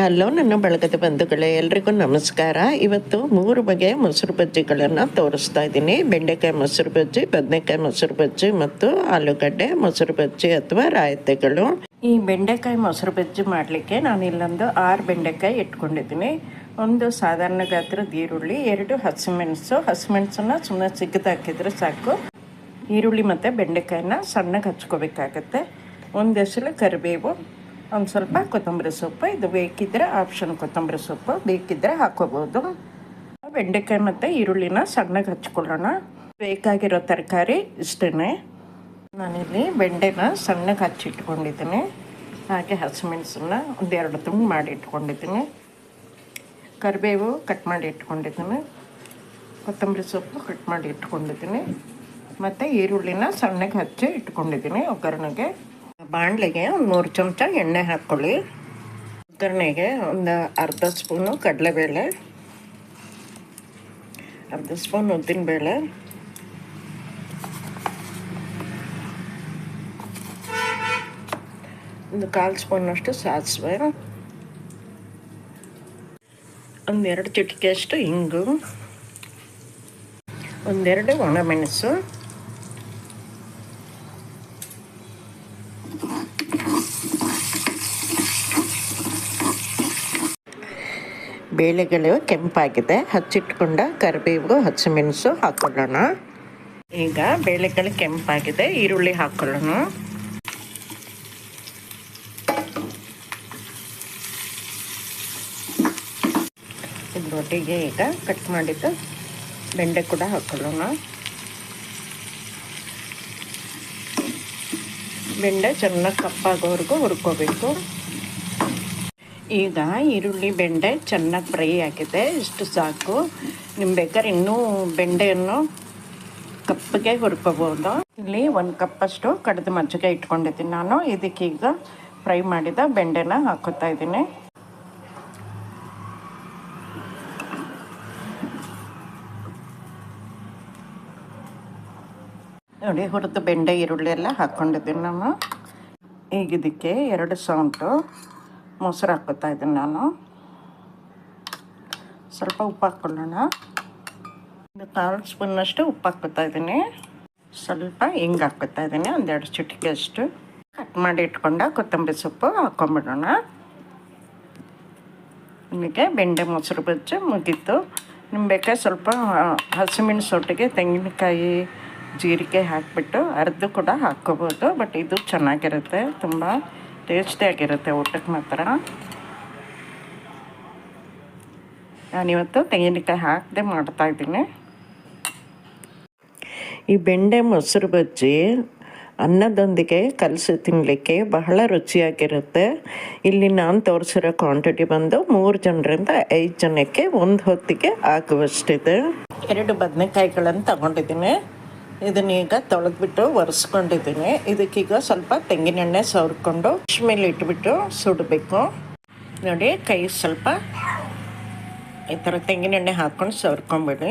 Hello, ನನ್ನ ಬಳಗದ ಬಂಧುಗಳೇ, ಎಲ್ರಿಗೂ ನಮಸ್ಕಾರ. ಇವತ್ತು ಮೂರು ಬಗೆಯ ಮೊಸರು ಬಜ್ಜಿಗಳನ್ನು ತೋರಿಸ್ತಾ ಇದ್ದೀನಿ. ಬೆಂಡೆಕಾಯಿ ಮೊಸರು ಬಜ್ಜಿ, ಬದನೆಕಾಯಿ ಮೊಸರು ಬಜ್ಜಿ ಮತ್ತು ಆಲೂಗಡ್ಡೆ ಮೊಸರು ಬಜ್ಜಿ ಅಥವಾ ರಾಯತೆಗಳು. ಈ ಬೆಂಡೆಕಾಯಿ ಮೊಸರು ಬಜ್ಜಿ ಮಾಡಲಿಕ್ಕೆ ನಾನು ಇಲ್ಲೊಂದು ಆರು ಬೆಂಡೆಕಾಯಿ ಇಟ್ಕೊಂಡಿದ್ದೀನಿ. ಒಂದು ಸಾಧಾರಣ ಗಾತ್ರದ ಈರುಳ್ಳಿ, ಎರಡು ಹಸಿಮೆಣಸು. ಹಸಿಮೆಣಸನ್ನ ಸುಮ್ಮನೆ ಸಿಕ್ಕದ ಸಾಕು. ಈರುಳ್ಳಿ ಮತ್ತು ಬೆಂಡೆಕಾಯಿನ ಸಣ್ಣಗೆ ಹಚ್ಕೋಬೇಕಾಗತ್ತೆ. ಒಂದು ಹೆಸರು ಕರಿಬೇವು ಒಂದು ಸ್ವಲ್ಪ ಕೊತ್ತಂಬರಿ ಸೊಪ್ಪು, ಇದು ಬೇಕಿದ್ದರೆ ಆಪ್ಷನ್ ಕೊತ್ತಂಬರಿ ಸೊಪ್ಪು ಬೇಕಿದ್ದರೆ ಹಾಕೋಬೋದು ಬೆಂಡೆಕಾಯಿ ಮತ್ತು ಈರುಳ್ಳಿನ ಸಣ್ಣಗೆ ಹಚ್ಕೊಳ್ಳೋಣ. ಬೇಕಾಗಿರೋ ತರಕಾರಿ ಇಷ್ಟೇ ನಾನಿಲ್ಲಿ ಬೆಂಡೆನ ಸಣ್ಣಗೆ ಹಚ್ಚಿಟ್ಕೊಂಡಿದ್ದೀನಿ. ಹಾಗೆ ಹಸಿಮೆಣಸನ್ನ ಒಂದೆರಡು ತುಂಡು ಮಾಡಿ ಇಟ್ಕೊಂಡಿದ್ದೀನಿ ಕರಿಬೇವು ಕಟ್ ಮಾಡಿ ಇಟ್ಕೊಂಡಿದ್ದೀನಿ ಕೊತ್ತಂಬರಿ ಸೊಪ್ಪು ಕಟ್ ಮಾಡಿ ಇಟ್ಕೊಂಡಿದ್ದೀನಿ ಮತ್ತು ಈರುಳ್ಳಿನ ಸಣ್ಣಗೆ ಹಚ್ಚಿ ಇಟ್ಕೊಂಡಿದ್ದೀನಿ ಒಗ್ಗರಣೆಗೆ. ಬಾಣಲೆಗೆ ಒಂದು ಮೂರು ಚಮಚ ಎಣ್ಣೆ ಹಾಕ್ಕೊಳ್ಳಿ ಒಗ್ಗರಣೆಗೆ ಒಂದು ಅರ್ಧ ಸ್ಪೂನು ಕಡಲೆಬೇಳೆ, ಅರ್ಧ ಸ್ಪೂನ್ ಉದ್ದಿನಬೇಳೆ, ಒಂದು ಕಾಲು ಸ್ಪೂನಷ್ಟು ಸಾಸಿವೆ, ಒಂದೆರಡು ಚಿಟಿಕೆಯಷ್ಟು ಇಂಗು, ಒಂದೆರಡು ಒಣಮೆಣಸು ಬೇಳೆಗಳು ಕೆಂಪಾಗಿದೆ. ಹಚ್ಚಿಟ್ಕೊಂಡ ಕರಿಬೇವು, ಹಸಿಮೆಣಸು ಹಾಕೊಳ್ಳೋಣ. ಈಗ ಬೇಳೆಗಳು ಕೆಂಪಾಗಿದೆ. ಈರುಳ್ಳಿ ಹಾಕೊಳ್ಳೋಣ. ಇದರೊಟ್ಟಿಗೆ ಈಗ ಕಟ್ ಮಾಡಿದ್ದು ಬೆಂಡೆ ಕೂಡ ಹಾಕೊಳ್ಳೋಣ. ಬೆಂಡೆ ಚೆನ್ನಾಗಿ ಕಪ್ಪಾಗೋವರೆಗೂ ಹುರ್ಕೋಬೇಕು. ಈಗ ಈರುಳ್ಳಿ ಬೆಂಡೆ ಚೆನ್ನಾಗಿ ಫ್ರೈ ಆಗಿದೆ. ಇಷ್ಟು ಸಾಕು. ನಿಮ್ಮ ಬೇಕಾದ್ರೆ ಇನ್ನೂ ಬೆಂಡೆಯನ್ನು ಕಪ್ಪಿಗೆ ಹುರ್ಕೋಬೋದು ಇಲ್ಲಿ ಒಂದು ಕಪ್ಪಷ್ಟು ಕಡಿದು ಮಜ್ಜಿಗೆ ಇಟ್ಕೊಂಡಿದ್ದೀನಿ ನಾನು. ಇದಕ್ಕೀಗ ಫ್ರೈ ಮಾಡಿದ ಬೆಂಡೆನ ಹಾಕೋತಾ ಇದ್ದೀನಿ. ನೋಡಿ, ಹುರಿದು ಬೆಂಡೆ, ಈರುಳ್ಳಿ ಎಲ್ಲ ಹಾಕ್ಕೊಂಡಿದ್ದೀನಿ ನಾನು. ಈಗ ಇದಕ್ಕೆ ಎರಡು ಸೌಂಟು. ಮೊಸರು ಹಾಕೋತಾ ಇದ್ದೀನಿ ನಾನು. ಸ್ವಲ್ಪ ಉಪ್ಪು ಹಾಕ್ಕೊಳ್ಳೋಣ ಒಂದು ಕಾಲು ಸ್ಪೂನಷ್ಟು ಉಪ್ಪು ಹಾಕ್ಕೋತಾ ಇದ್ದೀನಿ. ಸ್ವಲ್ಪ ಹಿಂಗೆ ಹಾಕ್ಕೋತಾ ಇದ್ದೀನಿ, ಒಂದೆರಡು ಚಿಟಿಕೆ ಅಷ್ಟು. ಕಟ್ ಮಾಡಿ ಇಟ್ಕೊಂಡ ಕೊತ್ತಂಬರಿ ಸೊಪ್ಪು ಹಾಕ್ಕೊಂಬಿಡೋಣ. ನಿಮಗೆ ಬೆಂಡೆ ಮೊಸರು ಬಜ್ಜು ಮುಗೀತು. ನಿಮ್ಗೆ ಬೇಕಾದ್ರೆ ಸ್ವಲ್ಪ ಹಸಿಮೆಣಸು ಒಟ್ಟಿಗೆ ತೆಂಗಿನಕಾಯಿ, ಜೀರಿಗೆ ಹಾಕಿಬಿಟ್ಟು ಅರ್ದು ಕೂಡ ಹಾಕ್ಕೋಬೋದು, ಬಟ್ ಇದು ಚೆನ್ನಾಗಿರುತ್ತೆ, ತುಂಬ ಟೇಸ್ಟಿಯಾಗಿರುತ್ತೆ ಊಟಕ್ಕೆ ಮಾತ್ರ. ನಾನಿವತ್ತು ತೆಂಗಿನಕಾಯಿ ಹಾಕದೆ ಮಾಡ್ತಾಯಿದ್ದೀನಿ ಈ ಬೆಂಡೆ ಮೊಸರು ಬಜ್ಜಿ ಅನ್ನದೊಂದಿಗೆ ಕಲಸಿ ತಿನ್ನಲಿಕ್ಕೆ ಬಹಳ ರುಚಿಯಾಗಿರುತ್ತೆ. ಇಲ್ಲಿ ನಾನು ತೋರಿಸಿರೋ ಕ್ವಾಂಟಿಟಿ ಬಂದು ಮೂರು ಜನರಿಂದ ಐದು ಜನಕ್ಕೆ ಒಂದು ಹೊತ್ತಿಗೆ ಆಗುವಷ್ಟಿದೆ. ಎರಡು ಬದನೆಕಾಯಿಗಳನ್ನು ತಗೊಂಡಿದ್ದೀನಿ. ಇದನ್ನೀಗ ತೊಳೆದ್ಬಿಟ್ಟು ಒರೆಸ್ಕೊಂಡಿದ್ದೀನಿ. ಇದಕ್ಕೀಗ ಸ್ವಲ್ಪ ತೆಂಗಿನೆಣ್ಣೆ ಸವರ್ಕೊಂಡು ಮೇಲೆ ಇಟ್ಬಿಟ್ಟು ಸುಡಬೇಕು. ನೋಡಿ, ಕೈ ಸ್ವಲ್ಪ ಈ ಥರ ತೆಂಗಿನೆಣ್ಣೆ ಹಾಕ್ಕೊಂಡು ಸವರ್ಕೊಂಬಿಡಿ.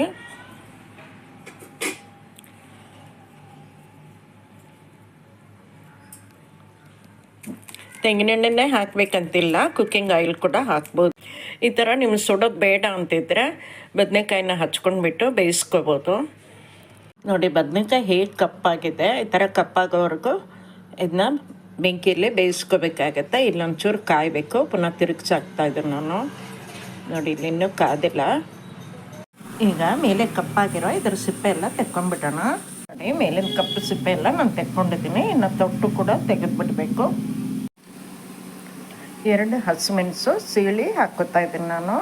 ತೆಂಗಿನೆಣ್ಣೆನೇ ಹಾಕಬೇಕಂತಿಲ್ಲ ಕುಕ್ಕಿಂಗ್ ಆಯಿಲ್ ಕೂಡ ಹಾಕ್ಬೋದು. ಈ ಥರ ನಿಮ್ಗೆ ಸುಡೋದು ಬೇಡ ಅಂತಿದ್ರೆ, ಬದನೆಕಾಯಿನ ಹಚ್ಕೊಂಡ್ಬಿಟ್ಟು ಬೇಯಿಸ್ಕೋಬೋದು. ನೋಡಿ, ಬದನೆಕಾಯಿ ಹೇಗೆ ಕಪ್ಪಾಗಿದೆ, ಈ ಥರ ಕಪ್ಪಾಗೋವರೆಗೂ ಇದನ್ನ ಬೆಂಕಿಯಲ್ಲಿ ಬೇಯಿಸ್ಕೋಬೇಕಾಗತ್ತೆ. ಇಲ್ಲೊಂಚೂರು ಕಾಯಬೇಕು. ಪುನಃ ತಿರುಗಿಸಾಕ್ತಾ ಇದ್ದೀನಿ ನಾನು. ನೋಡಿ, ಇಲ್ಲಿ ಇನ್ನೂ ಕಾದಿಲ್ಲ. ಈಗ ಮೇಲೆ ಕಪ್ಪಾಗಿರೋ ಇದ್ರ ಸಿಪ್ಪೆ ಎಲ್ಲ ತೆಕ್ಕೊಂಡ್ಬಿಡೋಣ. ನೋಡಿ ಮೇಲಿನ ಕಪ್ಪು ಸಿಪ್ಪೆ ಎಲ್ಲ ನಾನು ತೆಕ್ಕೊಂಡಿದ್ದೀನಿ. ಇನ್ನು ತೊಟ್ಟು ಕೂಡ ತೆಗೆದುಬಿಡ್ಬೇಕು. ಎರಡು ಹಸಿಮೆಣಸು, ಸೀಳಿ ಹಾಕೋತಾ ಇದ್ದೀನಿ ನಾನು.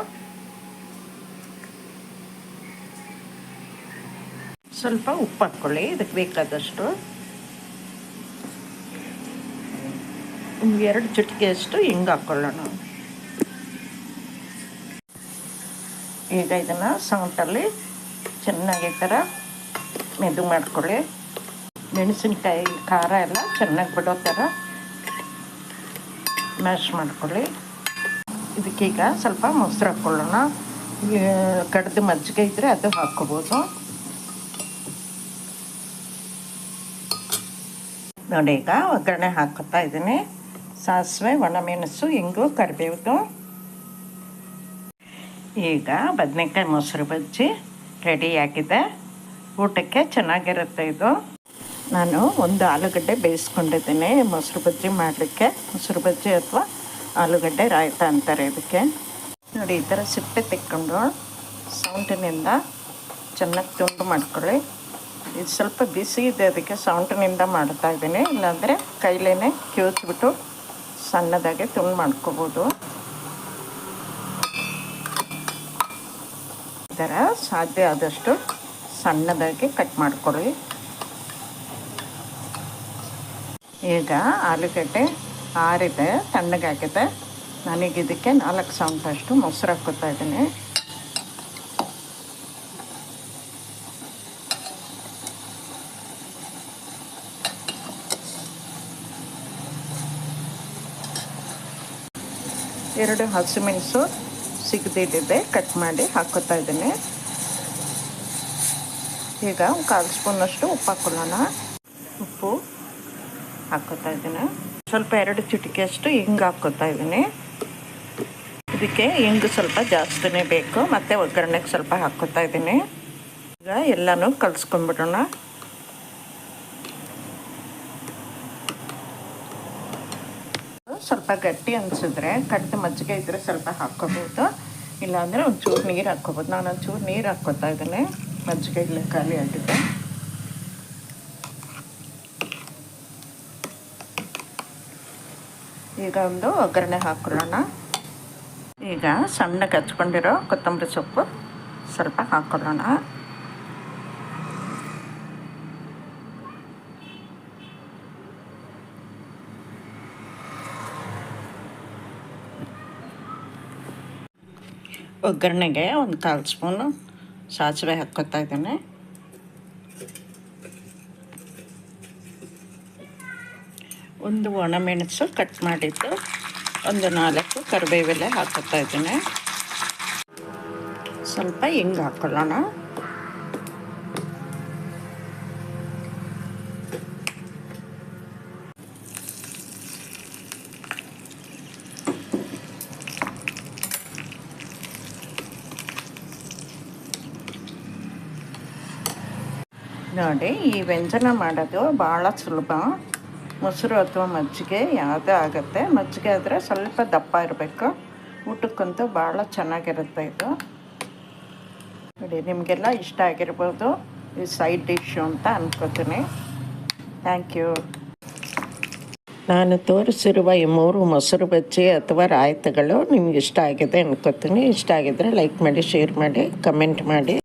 ಸ್ವಲ್ಪ ಉಪ್ಪು ಹಾಕ್ಕೊಳ್ಳಿ, ಇದಕ್ಕೆ ಬೇಕಾದಷ್ಟು. ಎರಡು ಚಿಟಿಕೆಯಷ್ಟು ಹಿಂಗೆ ಹಾಕ್ಕೊಳ್ಳೋಣ. ಈಗ ಇದನ್ನು ಸೌಂಟಲ್ಲಿ ಚೆನ್ನಾಗಿ ಥರ ಮೆದು ಮಾಡಿಕೊಳ್ಳಿ. ಮೆಣಸಿನ್ಕಾಯಿ ಖಾರ ಎಲ್ಲ ಚೆನ್ನಾಗಿ ಬಿಡೋ ಥರ ಮ್ಯಾಶ್ ಮಾಡ್ಕೊಳ್ಳಿ. ಇದಕ್ಕೀಗ ಸ್ವಲ್ಪ ಮೊಸರು ಹಾಕ್ಕೊಳ್ಳೋಣ. ಕಡ್ದು ಮಜ್ಜಿಗೆ ಇದ್ದರೆ ಅದು ಹಾಕ್ಕೋಬೋದು. ನೋಡಿ ಈಗ ಒಗ್ಗರಣೆ ಹಾಕೋತಾ ಇದ್ದೀನಿ. ಸಾಸಿವೆ, ಒಣಮೆಣಸು ಹಿಂಗು ಕರಿಬೇವು ಈಗ ಬದನೆಕಾಯಿ ಮೊಸರು ಬಜ್ಜಿ ರೆಡಿಯಾಗಿದೆ ಊಟಕ್ಕೆ ಚೆನ್ನಾಗಿರುತ್ತೆ ಇದು. ನಾನು ಒಂದು ಆಲೂಗಡ್ಡೆ ಬೇಯಿಸ್ಕೊಂಡಿದ್ದೀನಿ ಮೊಸರು ಬಜ್ಜಿ ಮಾಡಲಿಕ್ಕೆ. ಮೊಸರು ಬಜ್ಜಿ ಅಥವಾ ಆಲೂಗಡ್ಡೆ ರಾಯ್ತ ಅಂತಾರೆ ಇದಕ್ಕೆ. ನೋಡಿ, ಈ ಥರ ಸಿಪ್ಪೆ ತೆಕ್ಕೊಂಡು ಸೌಂಟಿನಿಂದ ಚೆನ್ನಾಗಿ ತುಂಡು ಮಾಡ್ಕೊಳ್ಳಿ. ಇದು ಸ್ವಲ್ಪ ಬಿಸಿ ಇದೆ ಅದಕ್ಕೆ ಸೌಂಟಿನಿಂದ ಮಾಡ್ತಾ ಇದ್ದೀನಿ. ಇಲ್ಲಾಂದರೆ ಕೈಲೇ ಕಿವುಚ್ಬಿಟ್ಟು ಸಣ್ಣದಾಗಿ ತುಂಡು ಮಾಡ್ಕೋಬೋದು. ಈ ಥರ ಸಾಧ್ಯ ಆದಷ್ಟು ಸಣ್ಣದಾಗಿ ಕಟ್ ಮಾಡ್ಕೊಳ್ಳಿ ಈಗ ಆಲೂಗಡ್ಡೆ ಆರಿದೆ, ತಣ್ಣಗಾಗಿದೆ. ನನಗೆ ಇದಕ್ಕೆ ನಾಲ್ಕು ಸೌಂಟಷ್ಟು ಮೊಸರು ಹಾಕೋತಾ ಇದ್ದೀನಿ. ಎರಡು ಹಸಿಮೆಣಸು ಸಿಗದಿಟ್ಟಿದೆ ಕಟ್ ಮಾಡಿ ಹಾಕೋತಾ ಇದ್ದೀನಿ. ಈಗ ಕಾಲು ಸ್ಪೂನಷ್ಟು ಉಪ್ಪು ಹಾಕೊಳ್ಳೋಣ. ಉಪ್ಪು ಹಾಕೋತಾ ಇದ್ದೀನಿ. ಸ್ವಲ್ಪ ಎರಡು ಚಿಟಿಕೆಯಷ್ಟು ಹಿಂಗೆ ಹಾಕೋತಾ ಇದ್ದೀನಿ. ಇದಕ್ಕೆ ಹಿಂಗು ಸ್ವಲ್ಪ ಜಾಸ್ತಿನೇ ಬೇಕು. ಮತ್ತು ಒಗ್ಗರಣೆಗೆ ಸ್ವಲ್ಪ ಹಾಕೋತಾ ಇದ್ದೀನಿ. ಈಗ ಎಲ್ಲನೂ ಕಲಿಸ್ಕೊಂಡ್ಬಿಡೋಣ. ಸ್ವಲ್ಪ ಗಟ್ಟಿ ಅನ್ಸಿದ್ರೆ ಕಟ್ಟು ಮಜ್ಜಿಗೆ ಇದ್ದರೆ ಸ್ವಲ್ಪ ಹಾಕ್ಕೋಬೋದು. ಇಲ್ಲಾಂದರೆ ಒಂಚೂರು ನೀರು ಹಾಕ್ಕೋಬೋದು. ನಾನು ಒಂಚೂರು ನೀರು ಹಾಕ್ಕೋತಾ ಇದ್ದೇನೆ. ಮಜ್ಜಿಗೆ ಇಲ್ಲ ಖಾಲಿ ಆಗಿದೆ. ಈಗ ಒಂದು ಒಗ್ಗರಣೆ ಹಾಕೊಳ್ಳೋಣ. ಈಗ ಸಣ್ಣಗೆ ಹಚ್ಕೊಂಡಿರೋ ಕೊತ್ತಂಬರಿ ಸೊಪ್ಪು ಸ್ವಲ್ಪ ಹಾಕೊಳ್ಳೋಣ. ಒಗ್ಗರಣೆಗೆ ಒಂದು ಕಾಲು ಸ್ಪೂನು ಸಾಸಿವೆ ಹಾಕ್ಕೊತಾ ಇದ್ದೀನಿ. ಒಂದು ಒಣಮೆಣಸು ಕಟ್ ಮಾಡಿದ್ದು, ಒಂದು ನಾಲ್ಕು ಕರಿಬೇವೆಲೆ ಹಾಕೋತಾ ಇದ್ದೀನಿ. ಸ್ವಲ್ಪ ಹಿಂಗೆ ಹಾಕ್ಕೊಳ್ಳೋಣ ನೋಡಿ, ಈ ವ್ಯಂಜನ ಮಾಡೋದು ಭಾಳ ಸುಲಭ. ಮೊಸರು ಅಥವಾ ಮಜ್ಜಿಗೆ ಯಾವುದೇ ಆಗುತ್ತೆ. ಮಜ್ಜಿಗೆ ಆದರೆ ಸ್ವಲ್ಪ ದಪ್ಪ ಇರಬೇಕು. ಊಟಕ್ಕಂತೂ ಭಾಳ ಚೆನ್ನಾಗಿರುತ್ತೆ ಇದು. ನೋಡಿ, ನಿಮಗೆಲ್ಲ ಇಷ್ಟ ಆಗಿರ್ಬೋದು ಈ ಸೈಡ್ ಡಿಶ್ಶು ಅಂತ ಅನ್ಕೋತೀನಿ. ಥ್ಯಾಂಕ್ ಯು ನಾನು ತೋರಿಸಿರುವ ಈ ಮೂರು ಮೊಸರು ಬಜ್ಜಿ ಅಥವಾ ರಾಯ್ತಗಳು ನಿಮ್ಗೆ ಇಷ್ಟ ಆಗಿದೆ ಅನ್ಕೋತೀನಿ. ಇಷ್ಟ ಆಗಿದ್ರೆ ಲೈಕ್ ಮಾಡಿ ಶೇರ್ ಮಾಡಿ ಕಮೆಂಟ್ ಮಾಡಿ.